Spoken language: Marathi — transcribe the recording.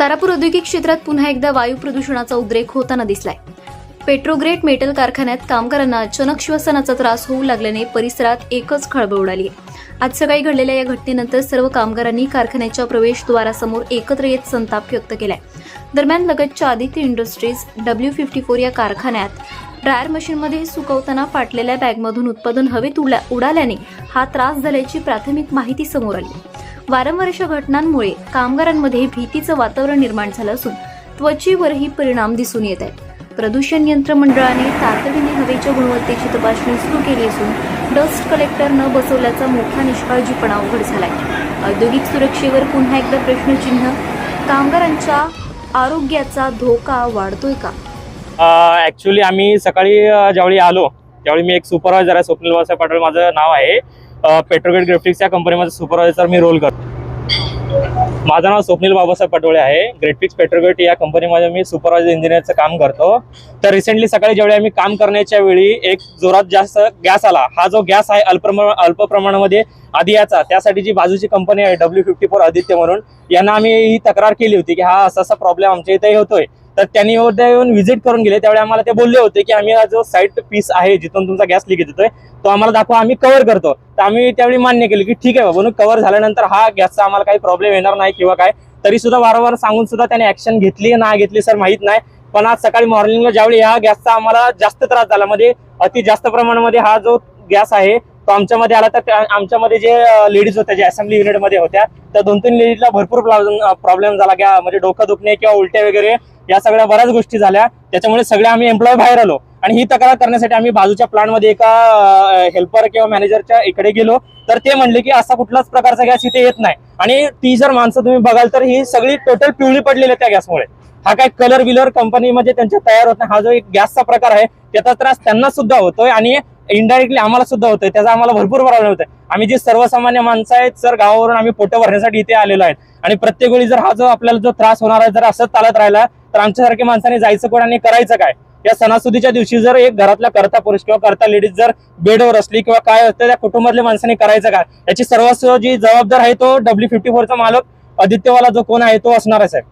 तारापूर औद्योगिक क्षेत्रात पुन्हा एकदा वायू प्रदूषणाचा उद्रेक होताना दिसलाय. पेट्रोग्रेट मेटल कारखान्यात कामगारांना अचानक श्वसनाचा त्रास होऊ लागल्याने परिसरात एकच खळबळ उडाली आहे आज सकाळी घडलेल्या या घटनेनंतर सर्व कामगारांनी कारखान्याच्या प्रवेशद्वारासमोर एकत्र येत संताप व्यक्त केलाय. दरम्यान लगतच्या Aditya industries W fifty four या कारखान्यात ड्रायर मशीनमध्ये सुकवताना फाटलेल्या बॅगमधून उत्पादन हवेत उडाल्याने हा त्रास झाल्याची प्राथमिक माहिती समोर आली. वारंवार अशा घटनांमुळे कामगारांमध्ये भीतीचं वातावरण निर्माण झालं असून त्वचेवरही परिणाम दिसून येत आहेत. प्रदूषण नियंत्रण मंडळाने तातडीने हवेच्या गुणवत्तेची तपासणी सुरू केली असून डस्ट कलेक्टर न बसवल्याचा मोठा निष्काळजीपणा उघड झालाय. औद्योगिक सुरक्षेवर पुन्हा एकदा प्रश्नचिन्ह कामगारांच्या आरोग्याचा धोका वाढतोय का? ऍक्च्युली आम्ही सकाळी ज्यावेळी आलो त्यावेळी मी एक सुपरवायझर आहे स्वप्नील बाबासाहेब पाटील माझं नाव आहे. पेट्रोगेट ग्रेफिक्स या कंपनीमध्ये सुपरवायझर मी रोल करतो. माझं नाव स्वप्नील बाबासाहेब पटोळे आहे. ग्रेटफिक्स पेट्रोगेट या कंपनीमध्ये मी सुपरवायझर इंजिनियरचं काम करतो. तर रिसेंटली सकाळी ज्यावेळी आम्ही काम करण्याच्या वेळी एक जोरात जास्त गॅस आला. हा जो गॅस आहे अल्प अल्प प्रमाणामध्ये आधी याचा त्यासाठी जी बाजूची कंपनी आहे डब्ल्यू फिफ्टी फोर आदित्य म्हणून यांना आम्ही ही तक्रार केली होती की हा असा असा प्रॉब्लेम आमच्या इथे होतोय. तर त्यांनी उद्या येऊन व्हिजिट करून गेले. त्यावेळी आम्हाला ते बोलले होते की आम्ही हा जो साईट पीस आहे जिथून तुमचा गॅस लिकेज येतोय तो आम्हाला दाखवा आम्ही कव्हर करतो. तर आम्ही त्यावेळी मान्य केलं की ठीक आहे बाबा कव्हर झाल्यानंतर हा गॅसचा आम्हाला काही प्रॉब्लेम येणार नाही किंवा काय. तरी सुद्धा वारंवार सांगून सुद्धा त्याने ऍक्शन घेतली नाही घेतली सर माहीत नाही. पण आज सकाळी मॉर्निंगला ज्यावेळी ह्या गॅसचा आम्हाला जास्त त्रास झाला म्हणजे अति जास्त प्रमाणामध्ये हा जो गॅस आहे तो आमच्यामध्ये आला तर त्या- आमच्यामध्ये जे लेडीज होत्या जे असेंब्ली युनिटमध्ये होत्या त्या दोन तीन लेडीजला भरपूर प्रॉब्लेम झाला. किंवा म्हणजे डोकं दुखणे किंवा उलट्या वगैरे या सगळ्या बऱ्याच गोष्टी झाल्या. त्याच्यामुळे सगळे आम्ही एम्प्लॉय बाहेर आलो. आणि ही तक्रार करण्यासाठी आम्ही बाजूच्या प्लांटमध्ये एका हेल्पर किंवा मॅनेजरच्या इकडे गेलो. तर ते म्हणले की असा कुठलाच प्रकारचा गॅस इथे येत नाही. आणि ती जर माणसं तुम्ही बघाल तर ही सगळी टोटल पिवळी पडलेली आहे त्या गॅसमुळे हा काय कलर विलर कंपनीमध्ये त्यांच्या तयार होत नाही. हा जो एक गॅसचा प्रकार आहे त्याचा त्रास त्यांना सुद्धा होतोय. आणि इनडायरेक्टली आम्हाला सुद्धा होतोय. त्याचा आम्हाला भरपूर प्रॉब्लेम होतोय आम्ही जे सर्वसामान्य माणसं आहेत सर गावावरून आम्ही पोटं भरण्यासाठी इथे आलेलो आहेत. आणि प्रत्येक वेळी जर हा जो आपल्याला जो त्रास होणार आहे जर असंच चालत राहिला तर आमच्यासारख्या माणसाने जायचं कोण आणि करायचं काय? या सणासुदीच्या दिवशी जर एक घरातला करता पुरुष किंवा करता लेडीज जर बेडवर असली किंवा काय असतं त्या कुटुंबातल्या माणसाने करायचं काय? याची सर्वस्व जी जबाबदार आहे तो डब्ल्यू फिफ्टी फोरचा मालक आदित्यवाला जो कोण आहे तो असणार आहे साहेब.